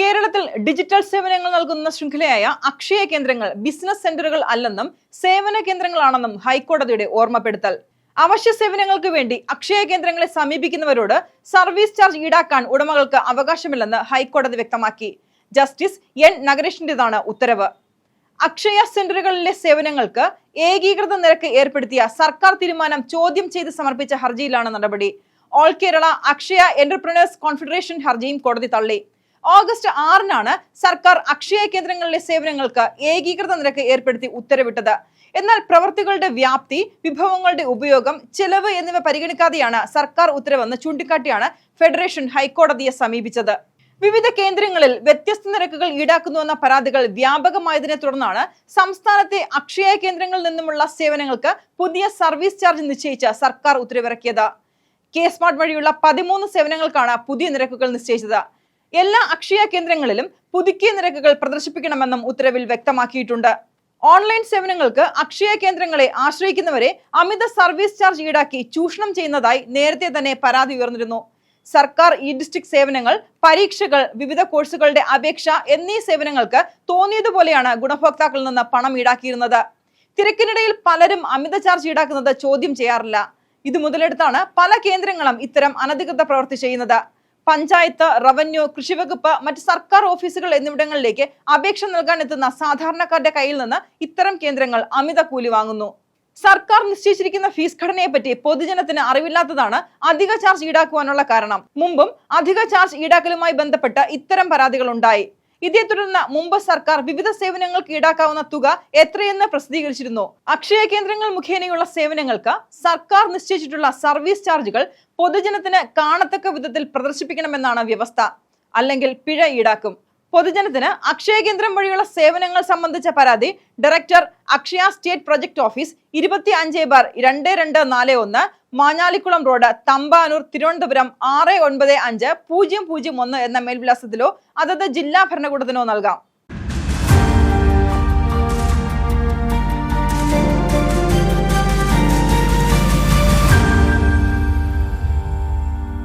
കേരളത്തിൽ ഡിജിറ്റൽ സേവനങ്ങൾ നൽകുന്ന ശൃംഖലയായ അക്ഷയ കേന്ദ്രങ്ങൾ ബിസിനസ് സെന്ററുകൾ അല്ലെന്നും സേവന കേന്ദ്രങ്ങളാണെന്നും ഹൈക്കോടതിയുടെ ഓർമ്മപ്പെടുത്തൽ. അവശ്യ സേവനങ്ങൾക്ക് വേണ്ടി അക്ഷയ കേന്ദ്രങ്ങളെ സമീപിക്കുന്നവരോട് സർവീസ് ചാർജ് ഈടാക്കാൻ ഉടമകൾക്ക് അവകാശമില്ലെന്ന് ഹൈക്കോടതി വ്യക്തമാക്കി. Justice N. നഗരേഷിന്റേതാണ് ഉത്തരവ്. അക്ഷയ സെന്ററുകളിലെ സേവനങ്ങൾക്ക് ഏകീകൃത നിരക്ക് ഏർപ്പെടുത്തിയ സർക്കാർ തീരുമാനം ചോദ്യം ചെയ്ത് സമർപ്പിച്ച ഹർജിയിലാണ് നടപടി. All Kerala Akshaya entrepreneurs confederation ഹർജിയും കോടതി തള്ളി. ഓഗസ്റ്റ് ആറിനാണ് സർക്കാർ അക്ഷയ കേന്ദ്രങ്ങളിലെ സേവനങ്ങൾക്ക് ഏകീകൃത നിരക്ക് ഏർപ്പെടുത്തി ഉത്തരവിട്ടത്. എന്നാൽ പ്രവർത്തികളുടെ വ്യാപ്തി വിഭവങ്ങളുടെ ഉപയോഗം ചെലവ് എന്നിവ പരിഗണിക്കാതെയാണ് സർക്കാർ ഉത്തരവെന്ന് ചൂണ്ടിക്കാട്ടിയാണ് ഫെഡറേഷൻ ഹൈക്കോടതിയെ സമീപിച്ചത്. വിവിധ കേന്ദ്രങ്ങളിൽ വ്യത്യസ്ത നിരക്കുകൾ ഈടാക്കുന്നുവെന്ന പരാതികൾ വ്യാപകമായതിനെ തുടർന്നാണ് സംസ്ഥാനത്തെ അക്ഷയ കേന്ദ്രങ്ങളിൽ നിന്നുമുള്ള സേവനങ്ങൾക്ക് പുതിയ സർവീസ് ചാർജ് നിശ്ചയിച്ച സർക്കാർ ഉത്തരവിറക്കിയത്. കെ സ്മാർട്ട് വഴിയുള്ള പതിമൂന്ന് സേവനങ്ങൾക്കാണ് പുതിയ നിരക്കുകൾ നിശ്ചയിച്ചത്. എല്ലാ അക്ഷയ കേന്ദ്രങ്ങളിലും പുതുക്കിയ നിരക്കുകൾ പ്രദർശിപ്പിക്കണമെന്നും ഉത്തരവിൽ വ്യക്തമാക്കിയിട്ടുണ്ട്. ഓൺലൈൻ സേവനങ്ങൾക്ക് അക്ഷയ കേന്ദ്രങ്ങളെ ആശ്രയിക്കുന്നവരെ അമിത സർവീസ് ചാർജ് ഈടാക്കി ചൂഷണം ചെയ്യുന്നതായി നേരത്തെ തന്നെ പരാതി ഉയർന്നിരുന്നു. സർക്കാർ ഇ ഡിസ്ട്രിക്ട് സേവനങ്ങൾ പരീക്ഷകൾ വിവിധ കോഴ്സുകളുടെ അപേക്ഷ എന്നീ സേവനങ്ങൾക്ക് തോന്നിയതുപോലെയാണ് ഗുണഭോക്താക്കളിൽ നിന്ന് പണം ഈടാക്കിയിരുന്നത്. തിരക്കിനിടയിൽ പലരും അമിത ചാർജ് ഈടാക്കുന്നത് ചോദ്യം ചെയ്യാറില്ല. ഇത് മുതലെടുത്താണ് പല കേന്ദ്രങ്ങളും ഇത്തരം അനധികൃത പ്രവൃത്തി ചെയ്യുന്നത്. പഞ്ചായത്ത് റവന്യൂ കൃഷിവകുപ്പ് മറ്റ് സർക്കാർ ഓഫീസുകൾ എന്നിവിടങ്ങളിലേക്ക് അപേക്ഷ നൽകാൻ എത്തുന്ന സാധാരണക്കാരുടെ കയ്യിൽ നിന്ന് ഇത്തരം കേന്ദ്രങ്ങൾ അമിത കൂലി വാങ്ങുന്നു. സർക്കാർ നിശ്ചയിച്ചിരിക്കുന്ന ഫീസ് ഘടനയെപ്പറ്റി പൊതുജനത്തിന് അറിവില്ലാത്തതാണ് അധിക ചാർജ് ഈടാക്കുവാനുള്ള കാരണം. മുമ്പും അധിക ചാർജ് ഈടാക്കലുമായി ബന്ധപ്പെട്ട് ഇത്തരം പരാതികൾ ഉണ്ടായി ഇതേ തുടർന്ന് മുമ്പ് സർക്കാർ വിവിധ സേവനങ്ങൾക്ക് ഈടാക്കാവുന്ന തുക എത്രയെന്ന് പ്രസിദ്ധീകരിച്ചിരുന്നു. അക്ഷയ കേന്ദ്രങ്ങൾ മുഖേനയുള്ള സേവനങ്ങൾക്ക് സർക്കാർ നിശ്ചയിച്ചിട്ടുള്ള സർവീസ് ചാർജുകൾ പൊതുജനത്തിന് കാണത്തക്ക വിധത്തിൽ പ്രദർശിപ്പിക്കണമെന്നാണ് വ്യവസ്ഥ. അല്ലെങ്കിൽ പിഴ ഈടാക്കും. പൊതുജനത്തിന് അക്ഷയ കേന്ദ്രം വഴിയുള്ള സേവനങ്ങൾ സംബന്ധിച്ച പരാതി director Akshaya state project office ഇരുപത്തി അഞ്ച് ബാർ രണ്ട് രണ്ട് നാല് ഒന്ന് മാഞ്ഞാലിക്കുളം റോഡ് തമ്പാനൂർ തിരുവനന്തപുരം ആറ് ഒൻപത് അഞ്ച് പൂജ്യം പൂജ്യം ഒന്ന് എന്ന മേൽവിലാസത്തിലോ അതത് ജില്ലാ ഭരണകൂടത്തിനോ നൽകാം.